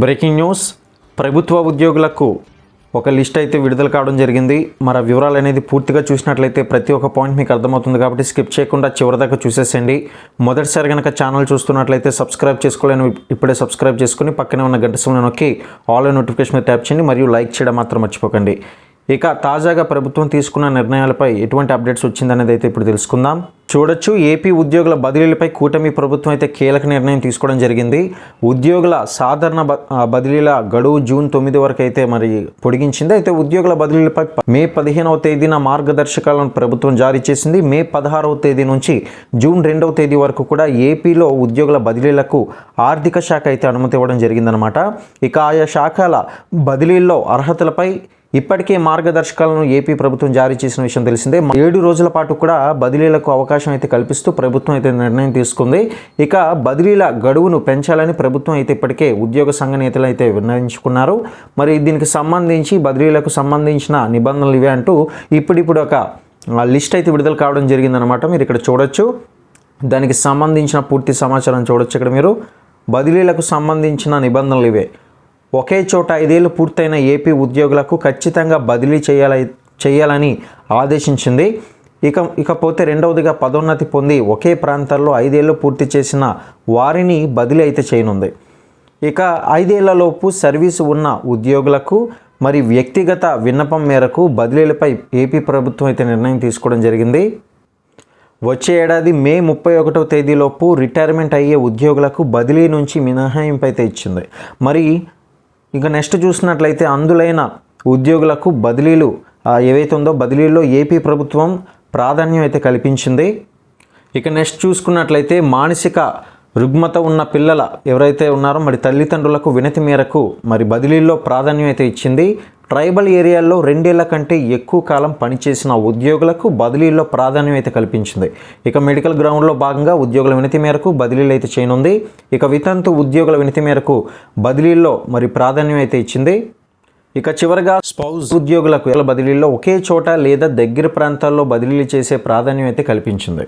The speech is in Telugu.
Breaking news. ప్రభుత్వ ఉద్యోగులకు ఒక లిస్ట్ అయితే విడుదల కావడం జరిగింది. మరి వివరాలు అనేది పూర్తిగా చూసినట్లయితే ప్రతి ఒక్క పాయింట్ మీకు అర్థమవుతుంది కాబట్టి స్కిప్ చేయకుండా చివరిదాకా చూసేసేయండి. మొదటిసారి కనుక ఛానల్ చూస్తున్నట్లయితే సబ్స్క్రైబ్ చేసుకోలేని ఇప్పుడే సబ్స్క్రైబ్ చేసుకుని పక్కనే ఉన్న గంట సమయం నొక్కి ఆల్ నోటిఫికేషన్ ట్యాప్ చేయండి. మరియు లైక్ చేయడం మాత్రం మర్చిపోకండి. ఇక తాజాగా ప్రభుత్వం తీసుకున్న నిర్ణయాలపై ఎటువంటి అప్డేట్స్ వచ్చిందనేది అయితే ఇప్పుడు తెలుసుకుందాం. చూడొచ్చు ఏపీ ఉద్యోగుల బదిలీలపై కూటమి ప్రభుత్వం అయితే కీలక నిర్ణయం తీసుకోవడం జరిగింది. ఉద్యోగుల సాధారణ బ- బదిలీల గడువు జూన్ తొమ్మిది వరకు అయితే మరి పొడిగించింది. అయితే ఉద్యోగుల బదిలీలపై మే పదిహేనవ తేదీన మార్గదర్శకాలను ప్రభుత్వం జారీ చేసింది. మే పదహారవ తేదీ నుంచి జూన్ రెండవ తేదీ వరకు కూడా ఏపీలో ఉద్యోగుల బదిలీలకు ఆర్థిక శాఖ అయితే అనుమతి ఇవ్వడం జరిగిందనమాట ఇక ఆయా శాఖల బదిలీల్లో అర్హతలపై ఇప్పటికే మార్గదర్శకాలను ఏపీ ప్రభుత్వం జారీ చేసిన విషయం తెలిసిందే. ఏడు రోజుల పాటు కూడా బదిలీలకు అవకాశం అయితే కల్పిస్తూ ప్రభుత్వం అయితే నిర్ణయం తీసుకుంది. ఇక బదిలీల గడువును పెంచాలని ప్రభుత్వం అయితే ఇప్పటికే ఉద్యోగ సంఘ నేతలు అయితే నిర్ణయించుకున్నారు. మరి దీనికి సంబంధించి బదిలీలకు సంబంధించిన నిబంధనలు ఇవే అంటూ ఇప్పుడిప్పుడు ఒక లిస్ట్ అయితే విడుదల కావడం జరిగిందనమాట మీరు ఇక్కడ చూడొచ్చు. దానికి సంబంధించిన పూర్తి సమాచారం చూడొచ్చు ఇక్కడ మీరు. బదిలీలకు సంబంధించిన నిబంధనలు ఇవే. ఒకే చోట ఐదేళ్ళు పూర్తయిన ఏపీ ఉద్యోగులకు ఖచ్చితంగా బదిలీ చేయాల చేయాలని ఆదేశించింది. ఇక ఇకపోతే రెండవదిగా పదోన్నతి పొంది ఒకే ప్రాంతాల్లో ఐదేళ్ళు పూర్తి చేసిన వారిని బదిలీ అయితే చేయనుంది. ఇక ఐదేళ్ళలోపు సర్వీసు ఉన్న ఉద్యోగులకు మరి వ్యక్తిగత విన్నపం మేరకు బదిలీలపై ఏపీ ప్రభుత్వం అయితే నిర్ణయం తీసుకోవడం జరిగింది. వచ్చే ఏడాది మే ముప్పై ఒకటో తేదీలోపు రిటైర్మెంట్ అయ్యే ఉద్యోగులకు బదిలీ నుంచి మినహాయింపు అయితే ఇచ్చింది. మరి ఇక నెక్స్ట్ చూసినట్లయితే అందులైన ఉద్యోగులకు బదిలీలు ఏవైతే ఉందో బదిలీలో ఏపీ ప్రభుత్వం ప్రాధాన్యం అయితే కల్పించింది. ఇక నెక్స్ట్ చూసుకున్నట్లయితే మానసిక రుగ్మత ఉన్న పిల్లల ఎవరైతే ఉన్నారో మరి తల్లిదండ్రులకు వినతి మేరకు మరి బదిలీల్లో ప్రాధాన్యం అయితే ఇచ్చింది. ట్రైబల్ ఏరియాల్లో రెండేళ్ళ కంటే ఎక్కువ కాలం పనిచేసిన ఉద్యోగులకు బదిలీల్లో ప్రాధాన్యం అయితే కల్పించింది. ఇక మెడికల్ గ్రౌండ్లో భాగంగా ఉద్యోగుల వినతి మేరకు బదిలీలు అయితే చేయనుంది. ఇక వితంతు ఉద్యోగుల వినతి మేరకు బదిలీల్లో మరి ప్రాధాన్యం అయితే ఇచ్చింది. ఇక చివరగా స్పౌజ్ ఉద్యోగులకు బదిలీల్లో ఒకే చోట లేదా దగ్గర ప్రాంతాల్లో బదిలీలు చేసే ప్రాధాన్యం అయితే కల్పించింది.